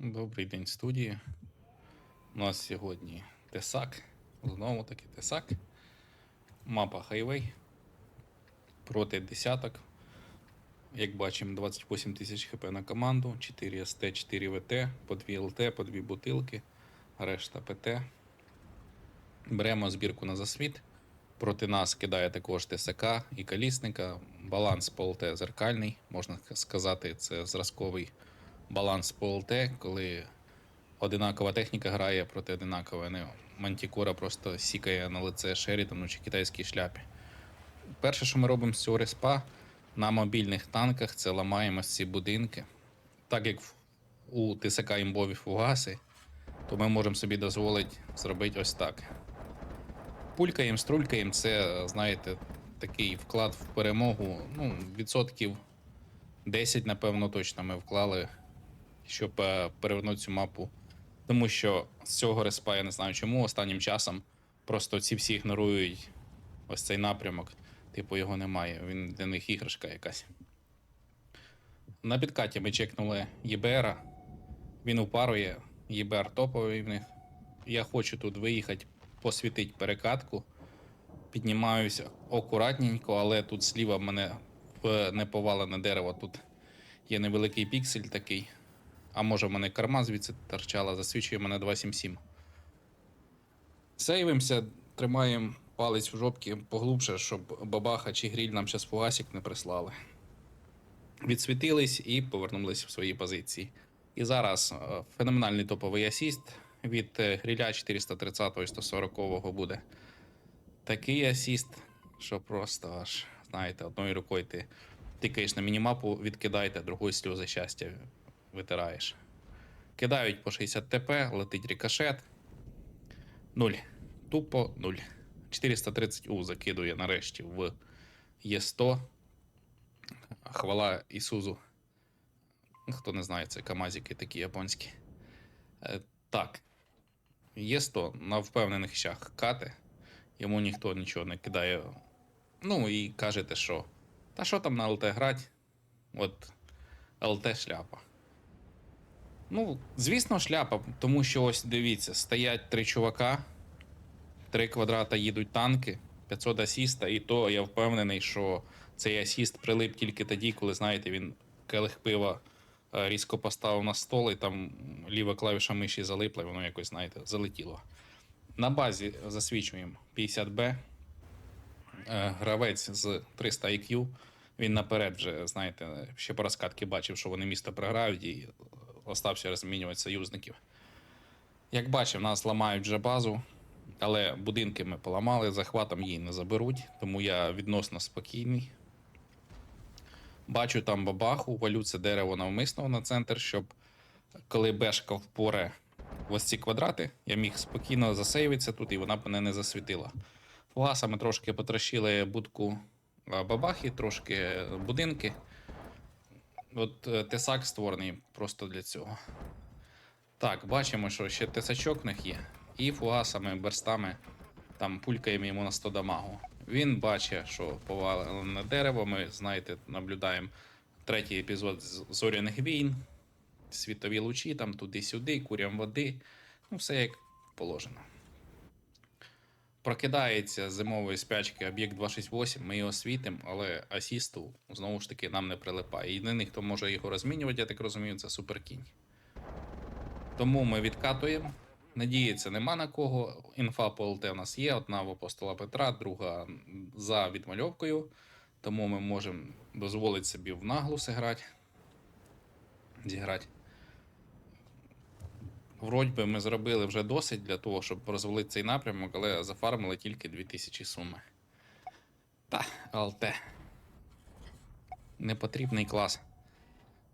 Добрий день, студії. У нас сьогодні Тесак. Знову таки Тесак. Мапа Хайвей. Проти десяток. Як бачимо, 28 тисяч хп на команду, 4 СТ, 4 ВТ, по 2 ЛТ, по 2 бутилки, решта ПТ. Беремо збірку на засвіт. Проти нас кидає також ТСК і колісника. Баланс по ЛТ зеркальний, можна сказати, це зразковий баланс по ЛТ, коли одинакова техніка грає проти одинакової. Не Мантікора просто сікає на лице Шерітану чи китайській шляпі. Перше, що ми робимо з цього респа, на мобільних танках це ламаємо ці будинки. Так як у ТСК імбові фугаси, то ми можемо собі дозволити зробити ось так. Пулькаєм, струлькаєм це, знаєте, такий вклад в перемогу. Ну, відсотків 10, напевно, точно ми вклали, щоб е, перевернути цю мапу. Тому що з цього респа я не знаю чому. Останнім часом просто ці всі ігнорують ось цей напрямок. Типу його немає. Він для них іграшка якась. На підкаті ми чекнули ЄБРа. Він упарує, ЄБР топовий в них. Я хочу тут виїхати, посвітити перекатку. Піднімаюся акуратненько, але тут зліва в мене в неповалене дерево. Тут є невеликий піксель такий. А може в мене карма звідси торчала, засвічує мене 277. Сейвимося, тримаємо палець в жопці поглубше, щоб бабаха чи гріль нам зараз фугасик не прислали. Відсвітились і повернулись в свої позиції. І зараз е, феноменальний топовий асіст від е, гріля 430 і 140 буде. Такий асіст, що просто аж, знаєте, одною рукою ти тикаєш на мінімапу, відкидаєте, другою сльози щастя витираєш. Кидають по 60 ТП, летить рикошет. Нуль. Тупо нуль. 430У закидує нарешті в Є100. Хвала Ісузу. Хто не знає, це камазики такі японські. Е, так. Є100 на впевнених щах кати. Йому ніхто нічого не кидає. Ну і кажете, що. Та що там на ЛТ грать? От ЛТ шляпа. Ну, звісно, шляпа, тому що ось дивіться, стоять три чувака, три квадрата їдуть танки, 500 асіста, і то я впевнений, що цей асіст прилип тільки тоді, коли, знаєте, він келих пива е, різко поставив на стол, і там ліва клавіша миші залипла, і воно якось, знаєте, залетіло. На базі засвічуємо 50Б. Е, Гравець з 300 IQ. Він наперед вже, знаєте, ще по розкатки бачив, що вони місто програють і остався розмінювати союзників. Як бачив, нас ламають вже базу, але будинки ми поламали, захватом її не заберуть, тому я відносно спокійний. Бачу там бабаху, валю це дерево навмисно на центр, щоб коли бешка впоре в ось ці квадрати, я міг спокійно засейвитися тут, і вона б мене не засвітила. Фугасами трошки потрощили будку бабахи, трошки будинки. От е, тесак створений просто для цього. Так, бачимо, що ще тесачок в них є. І фугасами, берстами, там пулькаємо йому на 100 дамагу. Він бачить, що повалене дерево. Ми, знаєте, наблюдаємо третій епізод зоряних війн, світові лучі, там туди-сюди, курям води. Ну, все як положено. Прокидається зимової спячки об'єкт 268, ми його світимо, але асісту знову ж таки нам не прилипає. Єдиний, хто може його розмінювати, я так розумію, це суперкінь. Тому ми відкатуємо. Надіється, нема на кого. Інфа по ЛТ у нас є. Одна в апостола Петра, друга за відмальовкою. Тому ми можемо дозволити собі в наглус грати. Зіграти. Вроді би ми зробили вже досить для того, щоб розвалити цей напрямок, але зафармили тільки 2000 суми. Та, ЛТ. Непотрібний клас.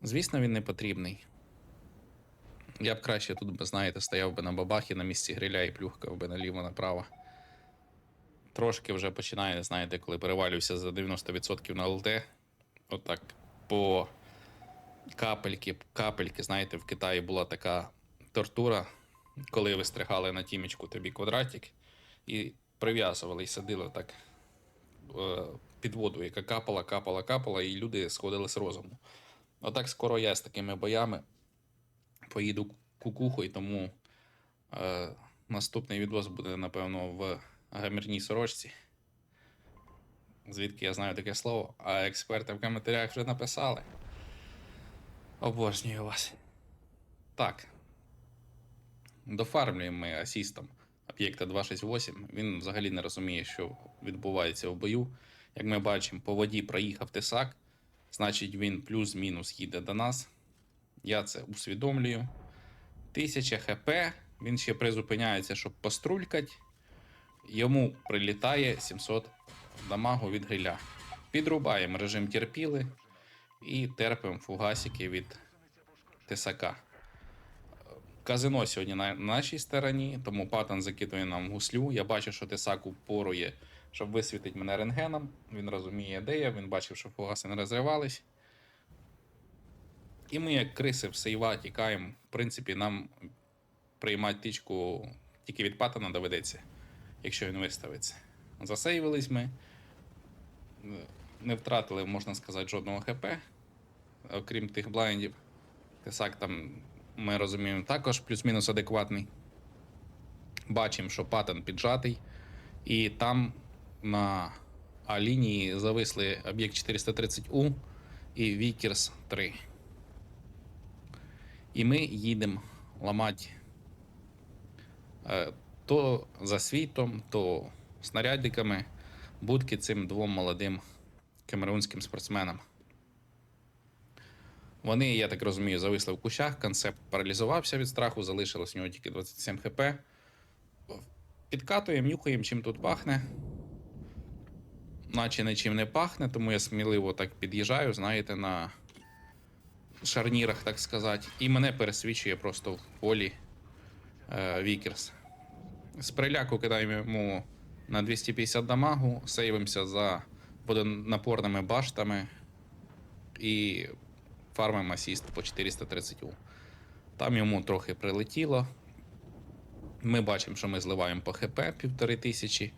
Звісно, він не потрібний. Я б краще тут, знаєте, стояв би на бабахі на місці гриля і плюхкав би наліво-направо. Трошки вже починає, знаєте, коли перевалююся за 90% на ЛТ. Отак по капельки, капельки, знаєте, в Китаї була така тортура, коли вистригали на тімечку тобі квадратик і прив'язували і садили так е, під воду, яка капала, капала, капала, і люди сходили з розуму. Отак скоро я з такими боями поїду кукухою, тому е, наступний відос буде, напевно, в гамірній сорочці. Звідки я знаю таке слово, а експерти в коментарях вже написали. Обожнюю вас. Так. Дофармлюємо ми асістом об'єкта 268. Він взагалі не розуміє, що відбувається в бою. Як ми бачимо, по воді проїхав тесак, значить він плюс-мінус їде до нас. Я це усвідомлюю. 1000 хп, він ще призупиняється, щоб пострулькати. Йому прилітає 700 дамагу від гриля. Підрубаємо режим терпіли і терпимо фугасики від тесака. Казино сьогодні на нашій стороні, тому патан закидує нам гуслю. Я бачу, що тесак упорує, щоб висвітити мене рентгеном. Він розуміє, де я, він бачив, що фугаси не розривались. І ми, як криси, в сейва тікаємо. В принципі, нам приймати тичку тільки від патана доведеться, якщо він виставиться. Засейвились ми, не втратили, можна сказати, жодного ХП, окрім тих блайндів. Тесак там, ми розуміємо, також плюс-мінус адекватний. Бачимо, що паттерн піджатий. І там на А-лінії зависли об'єкт 430У і Вікерс 3. І ми їдемо ламати е, то за світом, то снарядиками будки цим двом молодим камерунським спортсменам. Вони, я так розумію, зависли в кущах, концепт паралізувався від страху, залишилось у нього тільки 27 хп. Підкатуємо, нюхаємо, чим тут пахне. Наче нічим не пахне, тому я сміливо так під'їжджаю, знаєте, на шарнірах, так сказати. І мене пересвічує просто в полі е, Вікерс. З приляку кидаємо йому на 250 дамагу, сейвимося за водонапорними баштами і фармимо асіст по 430 У. Там йому трохи прилетіло. Ми бачимо, що ми зливаємо по ХП півтори тисячі.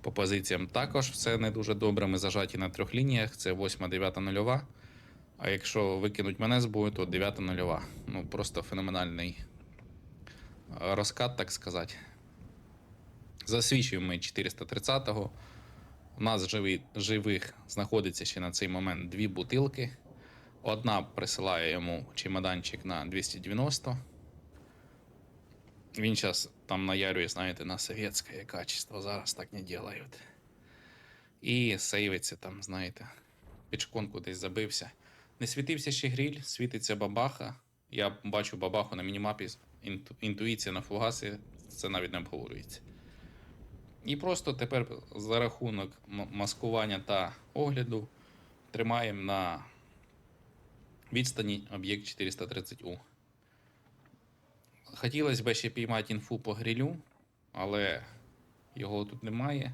По позиціям також все не дуже добре. Ми зажаті на трьох лініях. Це 8, 9 нульова. А якщо викинуть мене з бою, то 9 нульова. Ну просто феноменальний е, розкат, так сказати. Засвічуємо ми 430-го. У нас живих знаходиться ще на цей момент дві бутилки. Одна присилає йому чемоданчик на 290. Він зараз там наярює, знаєте, на совєтське качество. Зараз так не делають. І сейвиться там, знаєте, під шконку десь забився. Не світився ще гріль, світиться бабаха. Я бачу бабаху на мінімапі. Інту- інтуїція на фугаси, це навіть не обговорюється. І просто тепер за рахунок маскування та огляду тримаємо на відстані об'єкт 430У. Хотілося б ще піймати інфу по грилю, але його тут немає.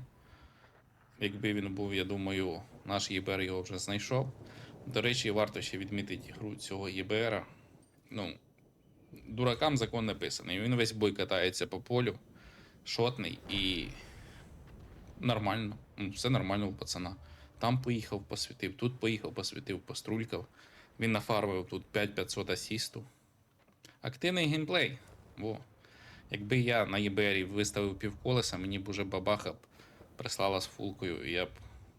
Якби він був, я думаю, наш ЄБР його вже знайшов. До речі, варто ще відмітити гру цього ЄБР. Ну, дуракам закон написаний. Він весь бой катається по полю, шотний і нормально. Все нормально у пацана. Там поїхав, посвітив, тут поїхав, посвітив, пострулькав. Він нафармив тут 5500 асісту. Активний геймплей. Во. Якби я на ЄБРі виставив півколеса, мені б уже бабаха б прислала з фулкою, і я б,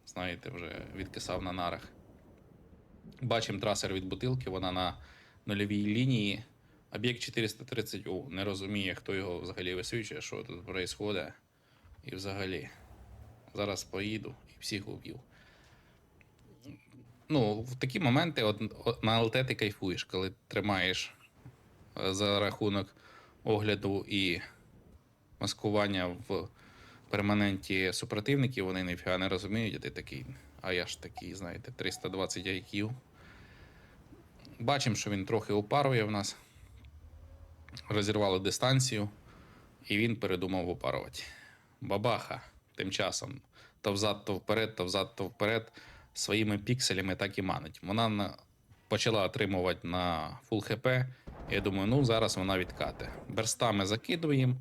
знаєте, вже відкисав на нарах. Бачимо трасер від бутилки, вона на нульовій лінії. Об'єкт 430 У. Не розуміє, хто його взагалі висвічує, що тут відбувається. І взагалі. Зараз поїду і всіх уб'ю. Ну, в такі моменти от, на ЛТ ти кайфуєш, коли тримаєш е, за рахунок огляду і маскування в перманенті супротивників, вони ніфіга не розуміють, а ти такий. А я ж такий, знаєте, 320 IQ. Бачимо, що він трохи упарує в нас. Розірвали дистанцію, і він передумав упарувати. Бабаха тим часом то взад, то вперед, то взад, то вперед. Своїми пікселями так і манить. Вона на... почала отримувати на фул хп. Я думаю, ну зараз вона відкате. Берстами закидуємо,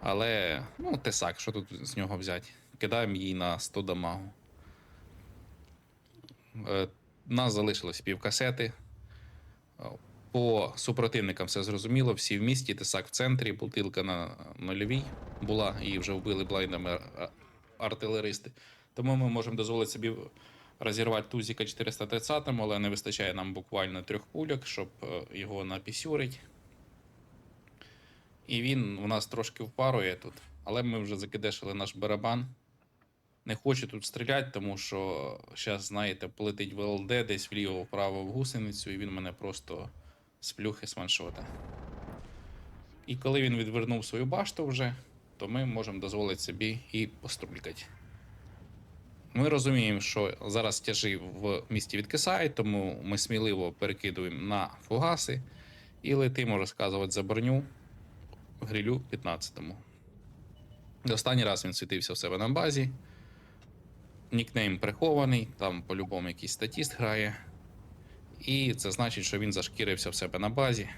але ну, тесак, що тут з нього взяти? Кидаємо її на 100 дамагу. Е, нас залишилось пів касети. О, По супротивникам все зрозуміло, всі в місті, тесак в центрі, бутилка на нульовій була, її вже вбили блайндами артилеристи. Тому ми можемо дозволити собі розірвати тузіка 430, але не вистачає нам буквально трьох пульок, щоб е, його напісюрить. І він у нас трошки впарує тут. Але ми вже закидешили наш барабан. Не хочу тут стріляти, тому що зараз, знаєте, полетить ВЛД десь вліво-вправо в гусеницю, і він мене просто з плюхи. І коли він відвернув свою башту вже, то ми можемо дозволити собі і пострулькати. Ми розуміємо, що зараз тяжі в місті відкисають, тому ми сміливо перекидуємо на фугаси і летимо розказувати за броню в грилю 15-му. Останній раз він світився в себе на базі. Нікнейм прихований, там по-любому якийсь статіст грає. І це значить, що він зашкірився в себе на базі.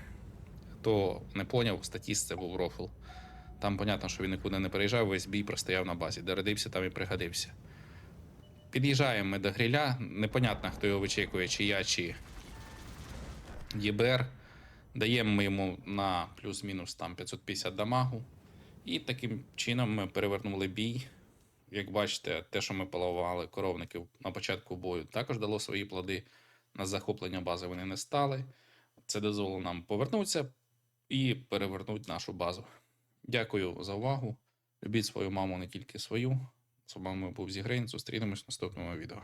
Хто не поняв, статіст це був рофл. Там понятно, що він нікуди не переїжджав, весь бій простояв на базі, де родився, там і пригодився. Під'їжджаємо ми до гриля. Непонятно, хто його вичікує, чи я, чи ЄБР. Даємо ми йому на плюс-мінус там 550 дамагу. І таким чином ми перевернули бій. Як бачите, те, що ми половали коровників на початку бою, також дало свої плоди. На захоплення бази вони не стали. Це дозволило нам повернутися і перевернути нашу базу. Дякую за увагу. Любіть свою маму, не тільки свою. З вами був Зігрейн. Зустрінемось в наступному відео.